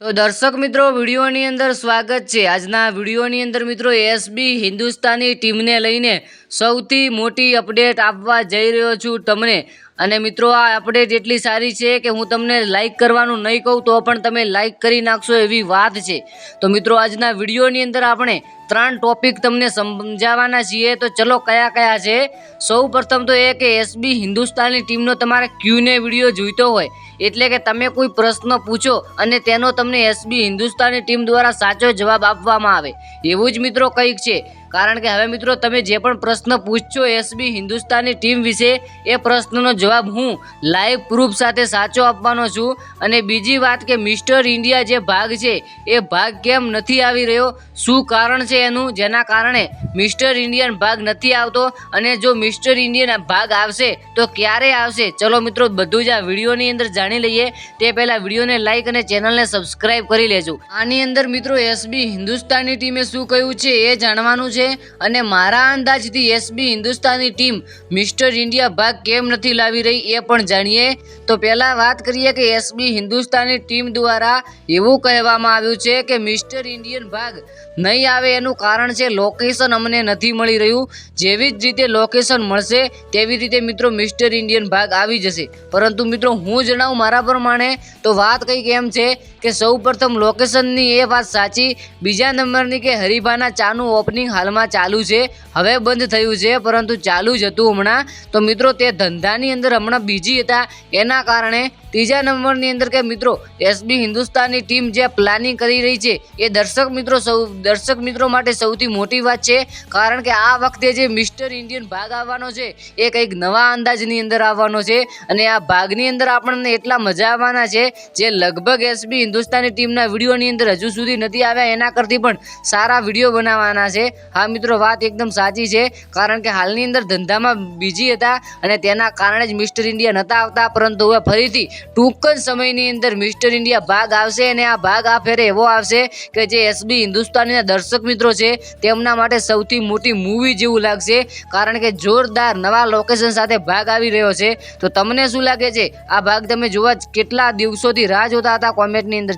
તો દર્શક મિત્રો, વિડીયોની અંદર સ્વાગત છે. આજના વિડીયોની અંદર મિત્રો એસબી હિન્દુસ્તાની ટીમને લઈને સૌથી મોટી અપડેટ આપવા જઈ રહ્યો છું તમને. અને મિત્રો, આ અપડેટ એટલી સારી છે કે હું તમને લાઈક કરવાનું નહીં કહું, તો પણ તમે લાઇક કરી નાખશો એવી વાત છે. તો મિત્રો, આજના વિડીયોની અંદર આપણે ત્રણ ટોપિક તમને સમજાવવાના છીએ. તો ચલો, કયા કયા છે? સૌ પ્રથમ તો એ કે એસબી હિન્દુસ્તાની ટીમનો તમારે ક્યુને વીડિયો જોઈતો હોય. એટલે કે તમે કોઈ પ્રશ્ન પૂછો અને તેનો તમને એસબી હિન્દુસ્તાની ટીમ દ્વારા સાચો જવાબ આપવામાં આવે. એવું જ મિત્રો કંઈક છે. કારણ કે હવે મિત્રો તમે જે પણ પ્રશ્ન પૂછશો એસબી હિન્દુસ્તાની ટીમ વિશે, એ પ્રશ્નનો જવાબ હું લાઈવ પ્રૂફ સાથે સાચો આપવાનો છું. અને બીજી વાત કે મિસ્ટર ઇન્ડિયા જે ભાગ છે, એ ભાગ કેમ નથી આવી રહ્યો? શું કારણ છે એનું? જેના કારણે મિસ્ટર ઇન્ડિયન ભાગ નથી આવતો? અને જો મિસ્ટર ઇન્ડિયન ભાગ આવશે, તો ક્યારે આવશે? ચલો મિત્રો, બધું જ આ વિડીયોની અંદર જાણી લઈએ. તે પહેલાં વિડીયોને લાઈક અને ચેનલને સબસ્ક્રાઈબ કરી લેજો. આની અંદર મિત્રો, એસબી હિન્દુસ્તાની ટીમે શું કહ્યું છે, એ જાણવાનું છે. અને મારા અંદાજથી SB Hindustani team mister India ભાગ કેમ નથી લાવી રહી એ પણ જાણીએ. તો પહેલાં વાત કરીએ કે એસબી હિન્દુસ્તાની ટીમ દ્વારા એવું કહેવામાં આવ્યું છે કે મિસ્ટર ઇન્ડિયન ભાગ નહીં આવે એનું કારણ છે લોકેશન અમને નથી મળી રહ્યું. જેવી જ રીતે લોકેશન મળશે તેવી રીતે મિત્રો મિસ્ટર ઇન્ડિયન ભાગ આવી જશે. પરંતુ મિત્રો હું જણાવું મારા પ્રમાણે તો વાત કંઈક એમ છે કે સૌ પ્રથમ લોકેશનની એ વાત સાચી. બીજા નંબરની કે હરીફાના ચાનું ઓપનિંગ હાલમાં ચાલુ છે, હવે બંધ થયું છે, પરંતુ ચાલુ જ હતું હમણાં. તો મિત્રો, તે ધંધાની અંદર હમણાં બીજી હતા. એના કારણે ત્રીજા નંબરની અંદર કે મિત્રો, એસબી હિન્દુસ્તાનની ટીમ જે પ્લાનિંગ કરી રહી છે, એ દર્શક મિત્રો સૌ, દર્શક મિત્રો માટે સૌથી મોટી વાત છે. કારણ કે આ વખતે જે મિસ્ટર ઇન્ડિયન ભાગ આવવાનો છે, એ કંઈક નવા અંદાજની અંદર આવવાનો છે. અને આ ભાગની અંદર આપણને એટલા મજા આવવાના છે, જે લગભગ એસબી હિન્દુસ્તાની ટીમના વિડીયોની અંદર હજુ સુધી નથી આવ્યા. એના કરતી પણ સારા વીડિયો બનાવવાના છે. હા મિત્રો, વાત એકદમ સાચી છે. કારણ કે હાલની અંદર ધંધામાં બીજી હતા અને તેના કારણે જ મિસ્ટર ઇન્ડિયા નહોતા આવતા. પરંતુ હવે ફરીથી ટૂંક જ સમયની અંદર મિસ્ટર ઇન્ડિયા ભાગ આવશે અને આ ભાગ આ ફેરે એવો આવશે કે જે એસબી હિન્દુસ્તાનીના દર્શક મિત્રો છે, તેમના માટે સૌથી મોટી મૂવી જેવું લાગશે. કારણ કે જોરદાર નવા લોકેશન સાથે ભાગ આવી રહ્યો છે. તો તમને શું લાગે છે? આ ભાગ તમે જોવા કેટલા દિવસોથી રાહ જોતા હતા? કોમેન્ટની અંદર